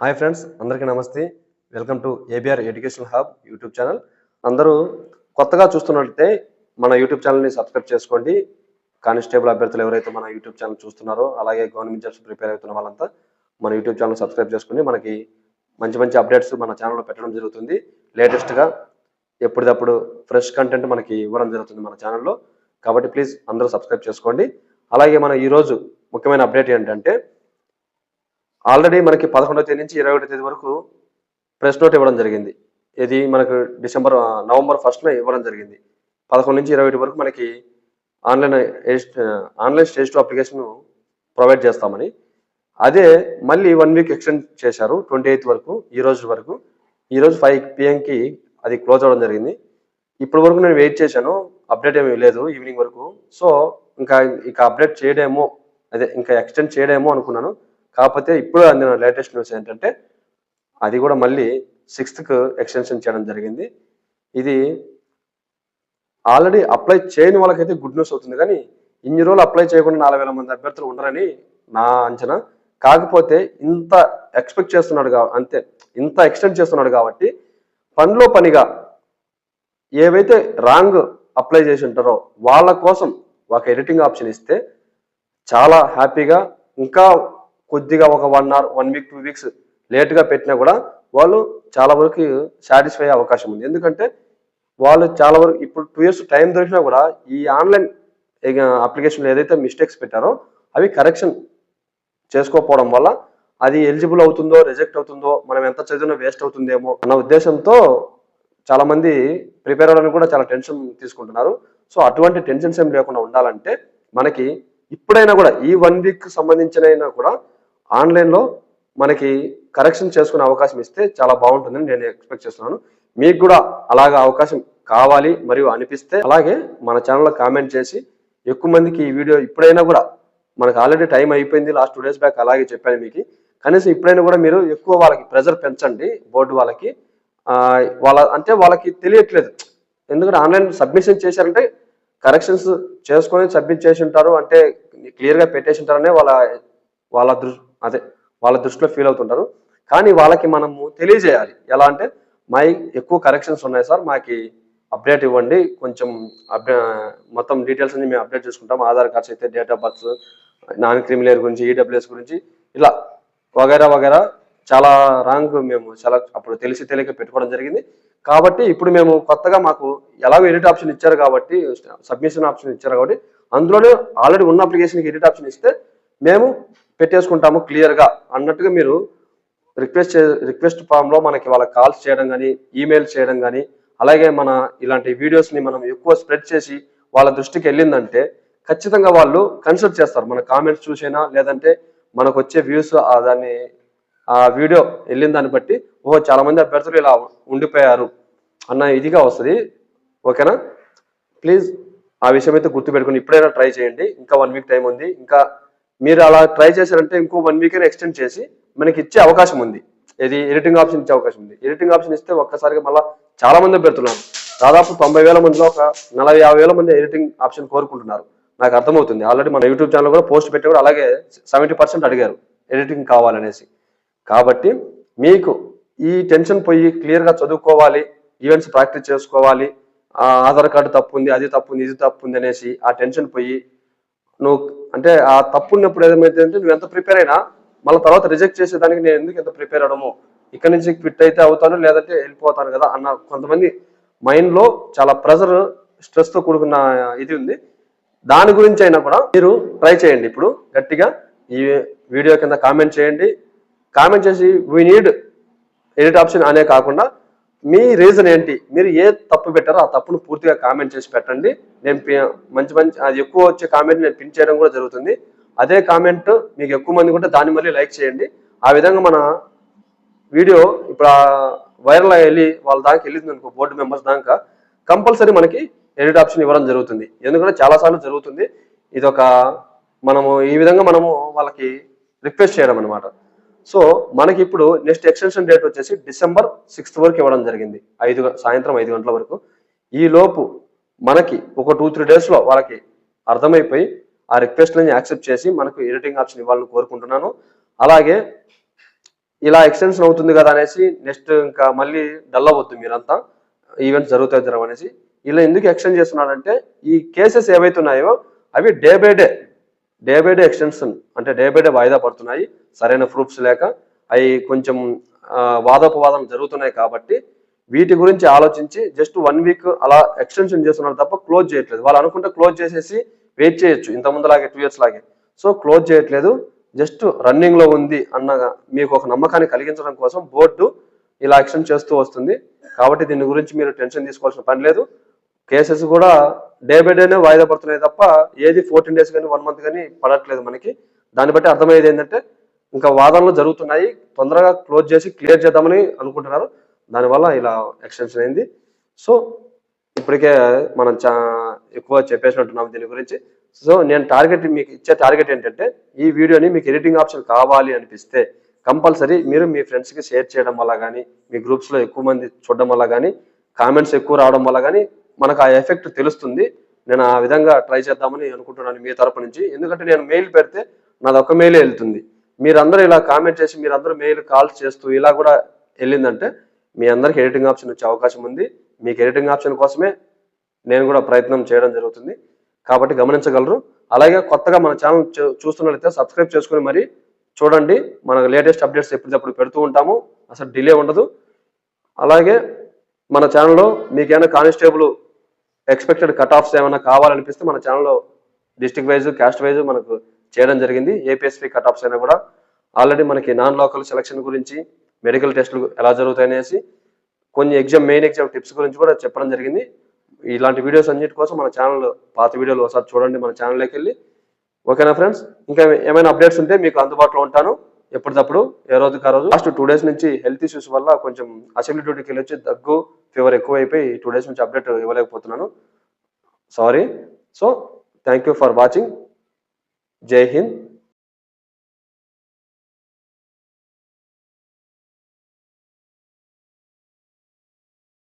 Hi friends అందరికీ నమస్తే. Welcome to ABR education hub YouTube channel. అందరూ కొత్తగా చూస్తున్నట్లయితే మన యూట్యూబ్ ఛానల్ని సబ్స్క్రైబ్ చేసుకోండి. కానిస్టేబుల్ అభ్యర్థులు ఎవరైతే మన యూట్యూబ్ ఛానల్ చూస్తున్నారో అలాగే గవర్నమెంట్ జాబ్స్ ప్రిపేర్ అవుతున్న వాళ్ళంతా మన యూట్యూబ్ ఛానల్ సబ్స్క్రైబ్ చేసుకుని మనకి మంచి మంచి అప్డేట్స్ మన ఛానల్లో పెట్టడం జరుగుతుంది. లేటెస్ట్గా ఎప్పటికప్పుడు ఫ్రెష్ కంటెంట్ మనకి ఇవ్వడం జరుగుతుంది మన ఛానల్లో. కాబట్టి ప్లీజ్ అందరూ సబ్స్క్రైబ్ చేసుకోండి. అలాగే మన ఈరోజు ముఖ్యమైన అప్డేట్ ఏంటంటే ఆల్రెడీ మనకి పదకొండవ తేదీ నుంచి ఇరవై ఒకటో తేదీ వరకు ప్రెస్ నోట్ ఇవ్వడం జరిగింది. ఇది మనకు డిసెంబర్ నవంబర్ ఫస్ట్లో ఇవ్వడం జరిగింది. పదకొండు నుంచి ఇరవై ఒకటి వరకు మనకి online online stage two application provide చేస్తామని. అదే మళ్ళీ వన్ వీక్ ఎక్స్టెండ్ చేశారు ట్వంటీ ఎయిత్ వరకు ఈ రోజు వరకు. ఈ రోజు ఫైవ్ పిఎంకి అది క్లోజ్ అవ్వడం జరిగింది. ఇప్పటి వరకు నేను వెయిట్ చేశాను అప్డేట్ ఏమీ లేదు ఈవినింగ్ వరకు. సో ఇంకా ఇక అప్డేట్ చేయడేమో అదే ఇంకా ఎక్స్టెండ్ చేయడేమో అనుకున్నాను. కాకపోతే ఇప్పుడు అందిన లేటెస్ట్ న్యూస్ ఏంటంటే అది కూడా మళ్ళీ సిక్స్త్కు ఎక్స్టెన్షన్ చేయడం జరిగింది. ఇది ఆల్రెడీ అప్లై చేయని వాళ్ళకైతే గుడ్ న్యూస్ అవుతుంది. కానీ ఇన్ని రోజులు అప్లై చేయకుండా నాలుగు వేల మంది అభ్యర్థులు ఉండరని నా అంచనా. కాకపోతే ఇంత ఎక్స్పెక్ట్ చేస్తున్నాడు కా అంతే ఇంత ఎక్స్టెండ్ చేస్తున్నాడు కాబట్టి పనిలో పనిగా ఏవైతే రాంగ్ అప్లై చేసి ఉంటారో వాళ్ళ కోసం ఒక ఎడిటింగ్ ఆప్షన్ ఇస్తే చాలా హ్యాపీగా ఇంకా కొద్దిగా ఒక one hour one week two weeks లేట్గా పెట్టినా కూడా వాళ్ళు చాలా వరకు సాటిస్ఫై అయ్యే అవకాశం ఉంది. ఎందుకంటే వాళ్ళు చాలా వరకు ఇప్పుడు టూ ఇయర్స్ టైం దొరికినా కూడా ఈ ఆన్లైన్ అప్లికేషన్లో ఏదైతే మిస్టేక్స్ పెట్టారో అవి కరెక్షన్ చేసుకోకపోవడం వల్ల అది ఎలిజిబుల్ అవుతుందో రిజెక్ట్ అవుతుందో మనం ఎంత చదివినా వేస్ట్ అవుతుందేమో అన్న ఉద్దేశంతో చాలా మంది ప్రిపేర్ అవ్వడానికి కూడా చాలా టెన్షన్ తీసుకుంటున్నారు. సో అటువంటి టెన్షన్స్ ఏం లేకుండా ఉండాలంటే మనకి ఇప్పుడైనా కూడా ఈ వన్ వీక్ సంబంధించిన అయినా కూడా ఆన్లైన్లో మనకి కరెక్షన్ చేసుకునే అవకాశం ఇస్తే చాలా బాగుంటుందని నేను ఎక్స్పెక్ట్ చేస్తున్నాను. మీకు కూడా అలాగా అవకాశం కావాలి మరియు అనిపిస్తే అలాగే మన ఛానల్లో కామెంట్ చేసి ఎక్కువ మందికి ఈ వీడియో ఇప్పుడైనా కూడా మనకు ఆల్రెడీ టైం అయిపోయింది లాస్ట్ టూ డేస్ బ్యాక్ అలాగే చెప్పాను మీకు. కనీసం ఇప్పుడైనా కూడా మీరు ఎక్కువ వాళ్ళకి ప్రెజర్ పెంచండి బోర్డు వాళ్ళకి. వాళ్ళ అంటే వాళ్ళకి తెలియట్లేదు. ఎందుకంటే ఆన్లైన్ సబ్మిషన్ చేశారంటే కరెక్షన్స్ చేసుకొని సబ్మిట్ చేసి ఉంటారు అంటే క్లియర్గా పెట్టేసి ఉంటారనే వాళ్ళ వాళ్ళ దృష్టి అదే వాళ్ళ దృష్టిలో ఫీల్ అవుతుంటారు. కానీ వాళ్ళకి మనము తెలియజేయాలి. ఎలా అంటే మా ఎక్కువ కరెక్షన్స్ ఉన్నాయి సార్ మాకి అప్డేట్ ఇవ్వండి. కొంచెం అప్డే మొత్తం డీటెయిల్స్ అన్ని మేము అప్డేట్ చేసుకుంటాం. ఆధార్ కార్డ్స్ అయితే date of birth non creamy layer గురించి ఈడబ్ల్యూఎస్ గురించి ఇలా వగైరా వగైరా చాలా రాంగ్ మేము చాలా అప్పుడు తెలిసి తెలియక పెట్టుకోవడం జరిగింది. కాబట్టి ఇప్పుడు మేము కొత్తగా మాకు ఎలాగో ఎడిట్ ఆప్షన్ ఇచ్చారు కాబట్టి సబ్మిషన్ ఆప్షన్ ఇచ్చారు కాబట్టి అందులోనే ఆల్రెడీ ఉన్న అప్లికేషన్కి ఎడిట్ ఆప్షన్ ఇస్తే మేము పెట్టేసుకుంటాము క్లియర్గా అన్నట్టుగా మీరు రిక్వెస్ట్ చే రిక్వెస్ట్ ఫామ్లో మనకి వాళ్ళ కాల్స్ చేయడం కానీ ఈమెయిల్ చేయడం కానీ అలాగే మన ఇలాంటి వీడియోస్ని మనం ఎక్కువ స్ప్రెడ్ చేసి వాళ్ళ దృష్టికి వెళ్ళిందంటే ఖచ్చితంగా వాళ్ళు కన్సిడర్ చేస్తారు. మన కామెంట్స్ చూసైనా లేదంటే మనకు వచ్చే వ్యూస్ దాన్ని ఆ వీడియో వెళ్ళిన దాన్ని బట్టి ఓహో చాలా మంది అభ్యర్థులు ఇలా ఉండిపోయారు అన్న ఇదిగా వస్తుంది. ఓకేనా ప్లీజ్ ఆ విషయం అయితే గుర్తుపెట్టుకుని ఇప్పుడైనా ట్రై చేయండి. ఇంకా వన్ వీక్ టైం ఉంది. ఇంకా మీరు అలా ట్రై చేశారంటే ఇంకో వన్ వీక్ ఎక్స్టెండ్ చేసి మనకి ఇచ్చే అవకాశం ఉంది. ఇది ఎడిటింగ్ ఆప్షన్ ఇచ్చే అవకాశం ఉంది. ఎడిటింగ్ ఆప్షన్ ఇస్తే ఒక్కసారిగా మళ్ళీ చాలా మంది పెడుతున్నారు దాదాపు తొంభై వేల మందిలో ఒక నలభై యాభై వేల మంది ఎడిటింగ్ ఆప్షన్ కోరుకుంటున్నారు. నాకు అర్థమవుతుంది. ఆల్రెడీ మన యూట్యూబ్ ఛానల్ కూడా పోస్ట్ పెట్టి కూడా అలాగే సెవెంటీ పర్సెంట్ అడిగారు ఎడిటింగ్ కావాలనేసి. కాబట్టి మీకు ఈ టెన్షన్ పోయి క్లియర్గా చదువుకోవాలి ఈవెంట్స్ ప్రాక్టీస్ చేసుకోవాలి ఆ ఆధార్ కార్డు తప్పు ఉంది అది తప్పు ఉంది ఇది తప్పు ఉంది అనేసి ఆ టెన్షన్ పోయి నువ్వు అంటే ఆ తప్పు ఉన్నప్పుడు ఏదైతే అంటే నువ్వు ఎంత ప్రిపేర్ అయినా మళ్ళీ తర్వాత రిజెక్ట్ చేసేదానికి నేను ఎందుకు ఎంత ప్రిపేర్ అవడము ఇక్కడ నుంచి ఫిట్ అయితే అవుతాను లేదంటే వెళ్ళిపోతాను కదా అన్న కొంతమంది మైండ్లో చాలా ప్రెజర్ స్ట్రెస్తో కూడుకున్న ఇది ఉంది. దాని గురించి అయినా కూడా మీరు ట్రై చేయండి. ఇప్పుడు గట్టిగా ఈ వీడియో కింద కామెంట్ చేయండి. కామెంట్ చేసి వీ నీడ్ ఎడిట్ ఆప్షన్ అనే కాకుండా మీ రీజన్ ఏంటి? మీరు ఏ తప్పు పెట్టారో ఆ తప్పును పూర్తిగా కామెంట్ చేసి పెట్టండి. నేను పి- మంచి మంచి అది ఎక్కువ వచ్చే కామెంట్ నేను పిన్ చేయడం కూడా జరుగుతుంది. అదే కామెంట్ మీకు ఎక్కువ మంది ఉంటే దాన్ని మళ్ళీ లైక్ చేయండి. ఆ విధంగా మన వీడియో ఇప్పుడు వైరల్ వెళ్ళి వాళ్ళ దాకా వెళ్ళింది అనుకో బోర్డు మెంబర్స్ దాకా కంపల్సరీ మనకి ఎడిట్ ఆప్షన్ ఇవ్వడం జరుగుతుంది. ఎందుకంటే చాలాసార్లు జరుగుతుంది. ఇది ఒక మనము ఈ విధంగా మనము వాళ్ళకి రిక్వెస్ట్ చేయడం అనమాట సో మనకి ఇప్పుడు నెక్స్ట్ ఎక్స్టెన్షన్ డేట్ వచ్చేసి డిసెంబర్ సిక్స్త్ వరకు ఇవ్వడం జరిగింది. ఐదు సాయంత్రం ఐదు గంటల వరకు. ఈ లోపు మనకి ఒక టూ త్రీ డేస్లో వాళ్ళకి అర్థమైపోయి ఆ రిక్వెస్ట్లని యాక్సెప్ట్ చేసి మనకు ఎడిటింగ్ ఆప్షన్ ఇవ్వాలని కోరుకుంటున్నాను. అలాగే ఇలా ఎక్స్టెన్షన్ అవుతుంది కదా అనేసి నెక్స్ట్ ఇంకా మళ్ళీ డల్ అవ్వద్దు మీరంతా. ఈవెంట్స్ జరుగుతాయి జరగవు అనేసి. ఇలా ఎందుకు ఎక్స్టెండ్ చేస్తున్నాడంటే ఈ కేసెస్ ఏవైతే ఉన్నాయో అవి day by day day by day extension అంటే డే బై డే వాయిదా పడుతున్నాయి. సరైన ప్రూఫ్స్ లేక అవి కొంచెం వాదోపవాదం జరుగుతున్నాయి కాబట్టి వీటి గురించి ఆలోచించి జస్ట్ వన్ వీక్ అలా ఎక్స్టెన్షన్ చేస్తున్నారు తప్ప క్లోజ్ చేయట్లేదు. వాళ్ళు అనుకుంటే క్లోజ్ చేసేసి వెయిట్ చేయొచ్చు. ఇంత ముందులాగే టూ ఇయర్స్ లాగే. సో క్లోజ్ చేయట్లేదు. జస్ట్ రన్నింగ్లో ఉంది అన్న మీకు ఒక నమ్మకాన్ని కలిగించడం కోసం బోర్డు ఇలా ఎక్స్టెండ్ చేస్తూ వస్తుంది. కాబట్టి దీని గురించి మీరు టెన్షన్ తీసుకోవాల్సిన పని లేదు. కేసెస్ కూడా డే బై డేనే వాయిదా పడుతున్నాయి తప్ప ఏది ఫోర్టీన్ డేస్ కానీ వన్ మంత్ కానీ పడట్లేదు మనకి. దాన్ని బట్టి అర్థమయ్యేది ఏంటంటే ఇంకా వాదనలు జరుగుతున్నాయి. తొందరగా క్లోజ్ చేసి క్లియర్ చేద్దామని అనుకుంటున్నారు. దానివల్ల ఇలా ఎక్స్టెన్షన్ అయింది. సో ఇప్పటికే మనం చా ఎక్కువ చెప్పేసినట్టున్నాం దీని గురించి. సో నేను టార్గెట్ మీకు ఇచ్చే టార్గెట్ ఏంటంటే ఈ వీడియోని మీకు ఎడిటింగ్ ఆప్షన్ కావాలి అనిపిస్తే కంపల్సరీ మీరు మీ ఫ్రెండ్స్కి షేర్ చేయడం వల్ల కానీ మీ గ్రూప్స్లో ఎక్కువ మంది చూడడం వల్ల కానీ కామెంట్స్ ఎక్కువ రావడం వల్ల కానీ మనకు ఆ ఎఫెక్ట్ తెలుస్తుంది. నేను ఆ విధంగా ట్రై చేద్దామని అనుకుంటున్నాను మీ తరపు నుంచి. ఎందుకంటే నేను మెయిల్ పెడితే నాది ఒక మెయిలే వెళ్తుంది. మీరందరూ ఇలా కామెంట్ చేసి మీరందరూ మెయిల్ కాల్స్ చేస్తూ ఇలా కూడా వెళ్ళిందంటే మీ అందరికి ఎడిటింగ్ ఆప్షన్ వచ్చే అవకాశం ఉంది. మీకు ఎడిటింగ్ ఆప్షన్ కోసమే నేను కూడా ప్రయత్నం చేయడం జరుగుతుంది. కాబట్టి గమనించగలరు. అలాగే కొత్తగా మన ఛానల్ చూస్తున్నట్లయితే సబ్స్క్రైబ్ చేసుకుని మరి చూడండి. మన లేటెస్ట్ అప్డేట్స్ ఎప్పటికప్పుడు పెడుతూ ఉంటాము. అసలు డిలే ఉండదు. అలాగే మన ఛానల్లో మీకేమైనా కానిస్టేబుల్ ఎక్స్పెక్టెడ్ కట్ ఆఫ్స్ ఏమైనా కావాలనిపిస్తే మన ఛానల్లో డిస్టిక్ వైజ్ క్యాస్ట్ వైజ్ మనకు చేయడం జరిగింది. ఏపీఎస్పీ కట్ ఆఫ్స్ అయినా కూడా ఆల్రెడీ మనకి నాన్ లోకల్ సెలక్షన్ గురించి మెడికల్ టెస్టులు ఎలా జరుగుతాయనేసి కొన్ని ఎగ్జామ్ మెయిన్ ఎగ్జామ్ టిప్స్ గురించి కూడా చెప్పడం జరిగింది. ఇలాంటి వీడియోస్ అన్నిటి కోసం మన ఛానల్ పాత వీడియోలు ఒకసారి చూడండి మన ఛానల్లోకి వెళ్ళి. ఓకేనా ఫ్రెండ్స్ ఇంకా ఏమైనా అప్డేట్స్ ఉంటే మీకు అందుబాటులో ఉంటాను. ఎప్పటికప్పుడు ఏ రోజుకి ఆ రోజు? లాస్ట్ టూ డేస్ నుంచి హెల్త్ ఇష్యూస్ వల్ల కొంచెం అసెంబ్లీ డ్యూటీకి వెళ్ళి వచ్చి దగ్గు ఫీవర్ ఎక్కువ అయిపోయి టూ డేస్ నుంచి update ఇవ్వలేకపోతున్నాను. Sorry so thank you for watching Jai Hind.